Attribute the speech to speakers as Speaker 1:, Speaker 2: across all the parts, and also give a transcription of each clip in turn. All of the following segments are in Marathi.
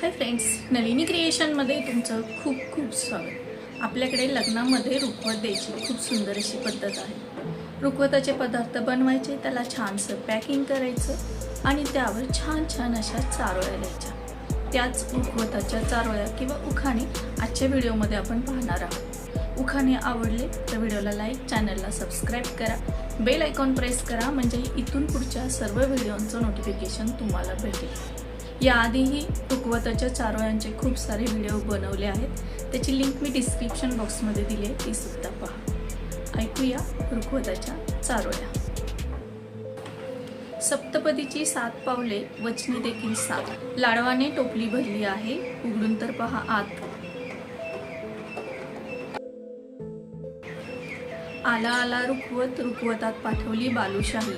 Speaker 1: हाय फ्रेंड्स नलिनी क्रिएशनमध्ये तुमचं खूप खूप स्वागत. आपल्याकडे लग्नामध्ये रुखवत द्यायची खूप सुंदर अशी पद्धत आहे. रुखवताचे पदार्थ बनवायचे त्याला छानसं पॅकिंग करायचं आणि त्यावर छान छान अशा चारोळ्या द्यायच्या. त्याच रुखवताच्या चारोळ्या किंवा उखाणे आजच्या व्हिडिओमध्ये आपण पाहणार आहोत. उखाणे आवडले तर व्हिडिओला लाईक चॅनलला सबस्क्राईब करा. बेल आयकॉन प्रेस करा म्हणजे इथून पुढच्या सर्व व्हिडिओंचं नोटिफिकेशन तुम्हाला भेटेल. याआधीही रुकवताच्या चारोळ्यांचे खूप सारे व्हिडिओ बनवले आहेत. त्याची लिंक मी डिस्क्रिप्शन बॉक्समध्ये दिली आहे ती सुद्धा पहा. ऐकूया रुखवताच्या चारोळ्या. सप्तपदीची सात पावले वचनी देखील सात. लाडवाने टोपली भरली आहे उघडून तर पहा आत. आला आला रुखवत रुखवतात पाठवली बालुशाही.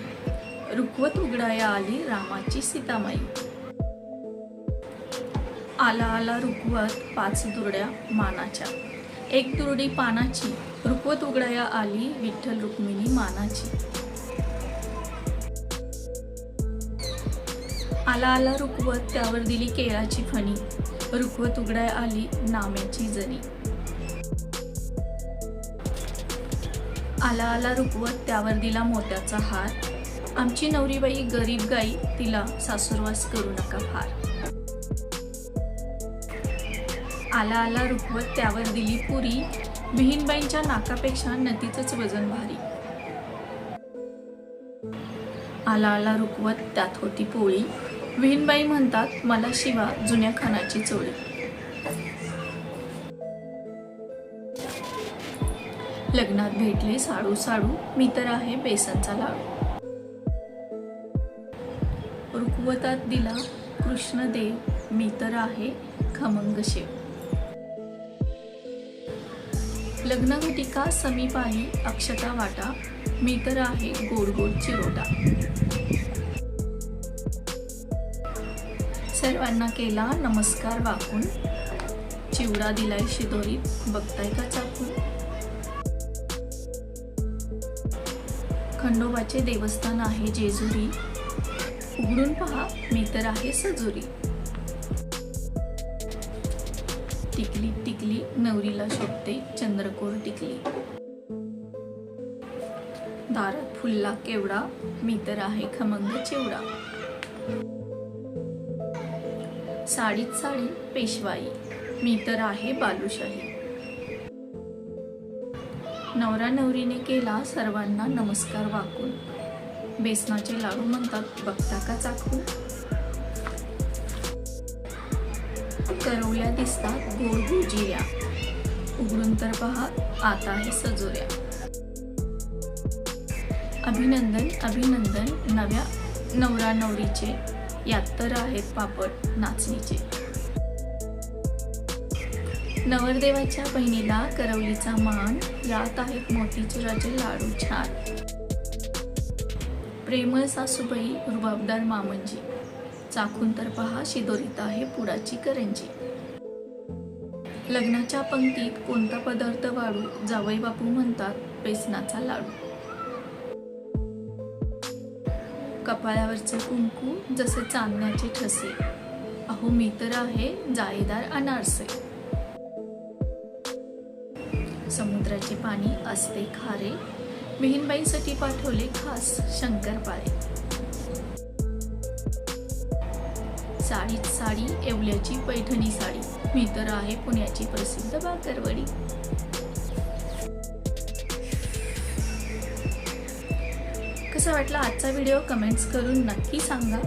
Speaker 1: रुखवत उघडाया आली रामाची सीतामाई. आला आला रुखवत पाच दुरड्या मानाच्या. एक दुरडी पानाची रुकवत उघडाया आली विठ्ठल रुक्मिणी मानाची. आला आला रुखवत त्यावर दिली केळाची फणी रुकवत उघडाय आली नाम्याची जणी आला आला रुखवत त्यावर दिला मोत्याचा हार आमची नवरीबाई गरीब गाई तिला सासूरवास करू नका फार. आला आला रुखवत त्यावर दिली पुरी. विहीनबाईंच्या नाकापेक्षा नदीचंच वजन भारी. आला आला रुखवत त्यात होती पोळी. विहीनबाई म्हणतात मला शिवा जुन्या खानाची चोळी. लग्नात भेटले साडू साडू. मी तर आहे बेसनचा लाडू. रुखवतात दिला कृष्णदेव मी तर आहे खमंग शेव. लग्नघटिका समीप आली अक्षता वाटा मी तर आहे गोड गोड चिरोटा. सर्वांना केला नमस्कार वाकून. चिवडा दिलाय शिदोरीत बघताय का चाकून? खंडोबाचे देवस्थान आहे जेजुरी. उघडून पहा मी तर आहे सजुरी. टिकली टिकली नवरीला शोधते चंद्रकोर टिकली. दारात फुलला केवडा मी तर आहे खमंग चिवडा. साडीत साडी पेशवाई मी तर आहे बालुशाही. नवरा नवरीने केला सर्वांना नमस्कार वाकून. बेसनाचे लाडू म्हणतात बघता का चाकून करवल्या दिसतात गोड गुजिऱ्या उघडून तर पहा आता आहे सजोऱ्या. अभिनंदन अभिनंदन नव्या नवरा नवरीचे यात तर आहेत पापड नाचणीचे. नवरदेवाच्या बहिणीला करवलीचा मान यात आहेत मोतीचुराचे लाडू छान. प्रेमळ सासूबाई रुबाबदार मामंजी चाखून तर पहा शिदोरीत आहे पुडाची करंजी. लग्नाच्या पंक्तीत कोणता पदार्थ वाढू जावई बापू म्हणतात बेसनाचा लाडू. कपाळावरचे कुंकू जसे चांदण्याचे ठसे. अहो मी तर आहे जाळीदार अनारसे. समुद्राचे पाणी असते खारे. मिहीनबाईंसाठी पाठवले खास शंकरपाळे. साडीत साडी येवल्याची पैठणी साडी. मी तर आहे पुण्याची प्रसिद्ध बाकरवडी कसा वाटला आजचा व्हिडिओ? कमेंट्स करून नक्की सांगा.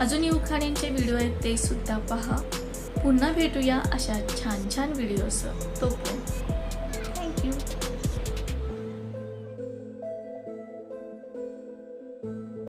Speaker 1: अजून उखाण्यांचे व्हिडिओ आहेत ते सुद्धा पहा. पुन्हा भेटूया अशा छान छान व्हिडिओसह. तोपर्यंत थँक्यू